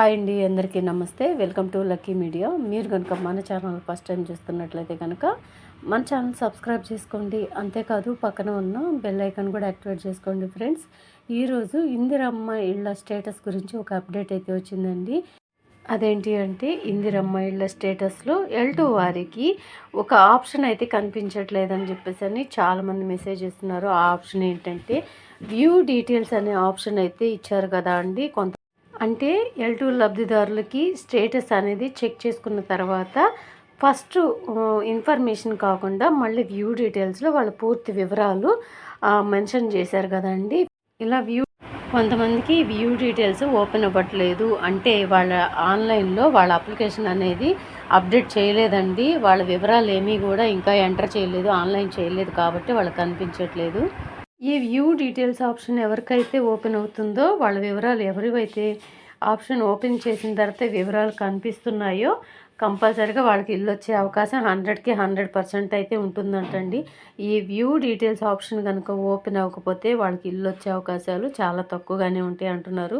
Hi అండి అందరికీ నమస్తే. Welcome to lucky media. మీరు కనుక మన ఛానల్ ఫస్ట్ టైం చూస్తున్నట్లయితే కనుక మన ఛానల్ సబ్స్క్రైబ్ చేసుకోండి. అంతేకాదు పక్కన ఉన్న బెల్ ఐకాన్ కూడా యాక్టివేట్ చేసుకోండి ఫ్రెండ్స్. ఈరోజు ఇందిరమ్మ ఇళ్ళ స్టేటస్ గురించి ఒక అప్డేట్ అయితే వచ్చిందండి. అదేంటి అంటే ఇందిరమ్మ ఇళ్ళ స్టేటస్లో ఎల్ టూ వారికి ఒక ఆప్షన్ అయితే కనిపించట్లేదని చెప్పేసి అని చాలామంది మెసేజ్ ఇస్తున్నారు ఆ ఆప్షన్ ఏంటంటే వ్యూ డీటెయిల్స్ అనే ఆప్షన్ అయితే ఇచ్చారు కదా అండి. కొంత అంటే ఎల్ టూ లబ్ధిదారులకి స్టేటస్ అనేది చెక్ చేసుకున్న తర్వాత ఫస్ట్ ఇన్ఫర్మేషన్ కాకుండా మళ్ళీ వ్యూ డీటెయిల్స్లో వాళ్ళ పూర్తి వివరాలు మెన్షన్ చేశారు కదండి. ఇలా వ్యూ కొంతమందికి వ్యూ డీటెయిల్స్ ఓపెన్ అవ్వట్లేదు. అంటే వాళ్ళ ఆన్లైన్లో వాళ్ళ అప్లికేషన్ అనేది అప్డేట్ చేయలేదండి. వాళ్ళ వివరాలు ఏమీ కూడా ఇంకా ఎంటర్ చేయలేదు ఆన్లైన్ చేయలేదు కాబట్టి వాళ్ళకి కనిపించట్లేదు. ఈ వ్యూ డీటెయిల్స్ ఆప్షన్ ఎవరికైతే ఓపెన్ అవుతుందో వాళ్ళ వివరాలు ఎవరివైతే ఆప్షన్ ఓపెన్ చేసిన తర్వాత వివరాలు కనిపిస్తున్నాయో కంపల్సరీగా వాళ్ళకి ఇల్లు వచ్చే అవకాశం హండ్రెడ్కి హండ్రెడ్ పర్సెంట్ అయితే ఉంటుందంటండి. ఈ వ్యూ డీటెయిల్స్ ఆప్షన్ కనుక ఓపెన్ అవ్వకపోతే వాళ్ళకి ఇల్లు వచ్చే అవకాశాలు చాలా తక్కువగానే ఉంటాయి అంటున్నారు.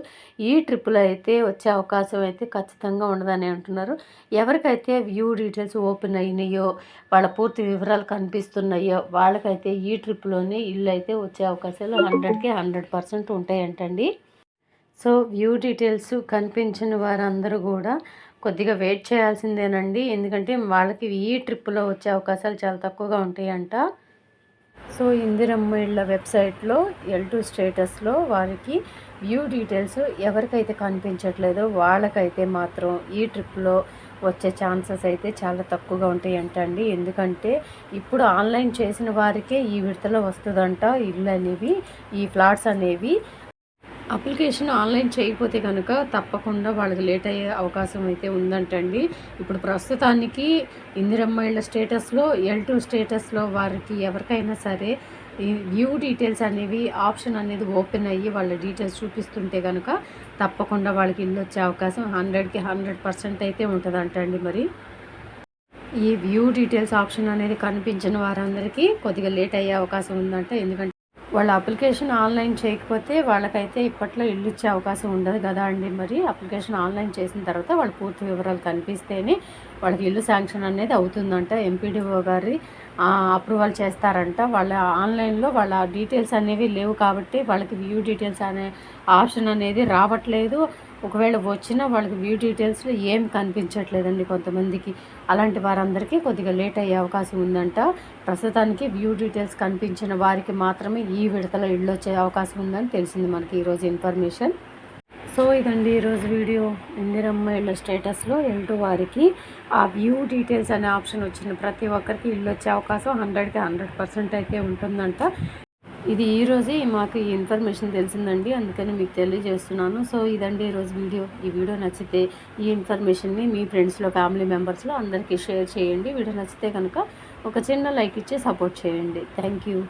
ఈ ట్రిప్లో అయితే వచ్చే అవకాశం అయితే ఖచ్చితంగా ఉండదని అంటున్నారు. ఎవరికైతే వ్యూ డీటెయిల్స్ ఓపెన్ అయినాయో వాళ్ళ పూర్తి వివరాలు కనిపిస్తున్నాయో వాళ్ళకైతే ఈ ట్రిప్లోనే ఇల్లు అయితే వచ్చే అవకాశాలు హండ్రెడ్కి హండ్రెడ్ పర్సెంట్ ఉంటాయంటండి. సో వ్యూ డీటెయిల్స్ కనిపించిన వారందరూ కూడా కొద్దిగా వెయిట్ చేయాల్సిందేనండి. ఎందుకంటే వాళ్ళకి ఈ ట్రిప్లో వచ్చే అవకాశాలు చాలా తక్కువగా ఉంటాయంట. సో ఇందిరమ్మ ఇళ్ళ వెబ్సైట్లో ఎల్ టూ స్టేటస్లో వారికి వ్యూ డీటెయిల్స్ ఎవరికైతే కనిపించట్లేదో వాళ్ళకైతే మాత్రం ఈ ట్రిప్లో వచ్చే ఛాన్సెస్ అయితే చాలా తక్కువగా ఉంటాయి అంటండి ఎందుకంటే ఇప్పుడు ఆన్లైన్ చేసిన వారికే ఈ విడతలో వస్తుందంట ఇల్లు అనేవి ఈ ఫ్లాట్స్ అనేవి. అప్లికేషన్ ఆన్లైన్ చేయకపోతే కనుక తప్పకుండా వాళ్ళకి లేట్ అయ్యే అవకాశం అయితే ఉందంటండి. ఇప్పుడు ప్రస్తుతానికి ఇందిరమ్మ ఇళ్ళ స్టేటస్లో ఎల్ టూ స్టేటస్లో వారికి ఎవరికైనా సరే ఈ వ్యూ డీటెయిల్స్ అనేవి ఆప్షన్ అనేది ఓపెన్ అయ్యి వాళ్ళ డీటెయిల్స్ చూపిస్తుంటే కనుక తప్పకుండా వాళ్ళకి ఇల్లు వచ్చే అవకాశం హండ్రెడ్కి హండ్రెడ్ పర్సెంట్ అయితే ఉంటుందంటండి మరి. ఈ వ్యూ డీటెయిల్స్ ఆప్షన్ అనేది కనిపించిన వారందరికీ కొద్దిగా లేట్ అయ్యే అవకాశం ఉందంట. ఎందుకంటే వాళ్ళ అప్లికేషన్ ఆన్లైన్ చేయకపోతే వాళ్ళకైతే ఇప్పట్లో ఇల్లు ఇచ్చే అవకాశం ఉండదు కదా అండి మరి. అప్లికేషన్ ఆన్లైన్ చేసిన తర్వాత వాళ్ళ పూర్తి వివరాలు కనిపిస్తేనే వాళ్ళకి ఇల్లు శాంక్షన్ అనేది అవుతుందంట. ఎంపీడీఓ గారి అప్రూవల్ చేస్తారంట. వాళ్ళ ఆన్లైన్లో వాళ్ళ డీటెయిల్స్ అనేవి లేవు కాబట్టి వాళ్ళకి వ్యూ డీటెయిల్స్ అనే ఆప్షన్ అనేది రావట్లేదు. ఒకవేళ వచ్చినా వాళ్ళకి వ్యూ డీటెయిల్స్లో ఏం కనిపించట్లేదండి కొంతమందికి. అలాంటి వారందరికీ కొద్దిగా లేట్ అయ్యే అవకాశం ఉందంట. ప్రస్తుతానికి వ్యూ డీటెయిల్స్ కనిపించిన వారికి మాత్రమే ఈ విడతలో ఇళ్ళు వచ్చే అవకాశం ఉందని తెలిసింది మనకి ఈరోజు ఇన్ఫర్మేషన్. సో ఇదండి ఈరోజు వీడియో. ఇందిరమ్మ ఇళ్ళ స్టేటస్లో ఎంటూ వారికి ఆ వ్యూ డీటెయిల్స్ అనే ఆప్షన్ వచ్చిన ప్రతి ఒక్కరికి ఇల్లు వచ్చే అవకాశం హండ్రెడ్కి హండ్రెడ్ పర్సెంట్ అయితే ఉంటుందంట. ఇది ఈరోజే మాకు ఈ ఇన్ఫర్మేషన్ తెలిసిందండి అందుకని మీకు తెలియజేస్తున్నాను. సో ఇదండి ఈరోజు వీడియో. ఈ వీడియో నచ్చితే ఈ ఇన్ఫర్మేషన్ని మీ ఫ్రెండ్స్లో ఫ్యామిలీ మెంబర్స్లో అందరికీ షేర్ చేయండి. వీడియో నచ్చితే కనుక ఒక చిన్న లైక్ ఇచ్చి సపోర్ట్ చేయండి. Thank you.